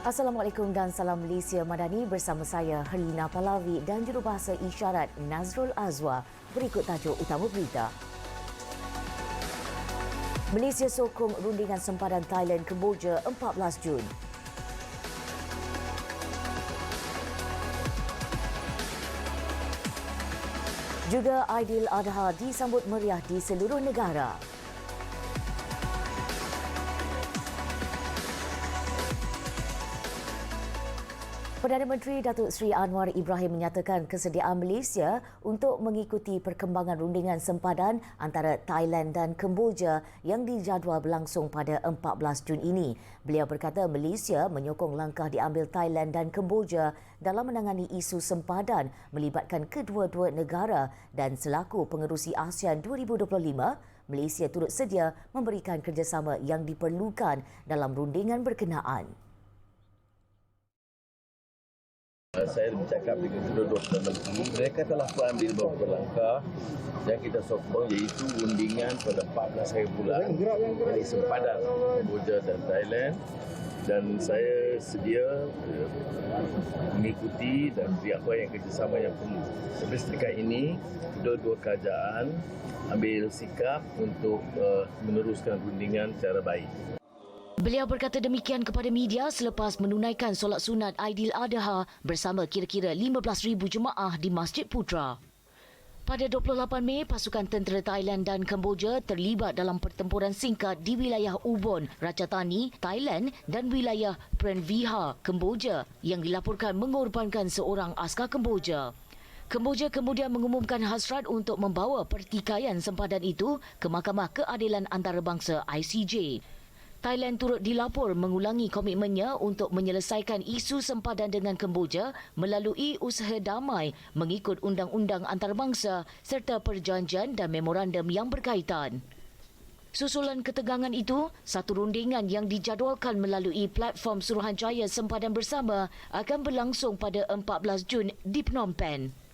Assalamualaikum dan salam Malaysia Madani bersama saya Helina Palavi dan jurubahasa isyarat Nazrul Azwa. Berikut tajuk utama berita. Malaysia sokong rundingan sempadan Thailand Kemboja 14 Jun. Juga Aidil Adha disambut meriah di seluruh negara. Perdana Menteri Datuk Seri Anwar Ibrahim menyatakan kesediaan Malaysia untuk mengikuti perkembangan rundingan sempadan antara Thailand dan Kemboja yang dijadual berlangsung pada 14 Jun ini. Beliau berkata Malaysia menyokong langkah diambil Thailand dan Kemboja dalam menangani isu sempadan melibatkan kedua-dua negara dan selaku pengerusi ASEAN 2025, Malaysia turut sedia memberikan kerjasama yang diperlukan dalam rundingan berkenaan. Saya bercakap dengan kedua-dua Menteri. Mereka telah pun ambil beberapa langkah yang kita sokong iaitu undingan pada 14 hari bulan dari sempadan Kamboja dan Thailand dan saya sedia eh, mengikuti dan apa yang kerjasama yang perlu. Sampai setakat ini, kedua-dua kerajaan ambil sikap untuk uh, meneruskan rundingan secara baik. Beliau berkata demikian kepada media selepas menunaikan solat sunat Aidil-Adha bersama kira-kira 15,000 jemaah di Masjid Putra. Pada 28 Mei, pasukan tentera Thailand dan Kemboja terlibat dalam pertempuran singkat di wilayah Ubon, Ratchathani, Thailand dan wilayah Prenviha, Kemboja yang dilaporkan mengorbankan seorang askar Kemboja. Kemboja kemudian mengumumkan hasrat untuk membawa pertikaian sempadan itu ke Mahkamah Keadilan Antarabangsa ICJ. Thailand turut dilapor mengulangi komitmennya untuk menyelesaikan isu sempadan dengan Kemboja melalui usaha damai mengikut undang-undang antarabangsa serta perjanjian dan memorandum yang berkaitan. Susulan ketegangan itu, satu rundingan yang dijadualkan melalui platform Suruhanjaya Sempadan Bersama akan berlangsung pada 14 Jun di Phnom Penh.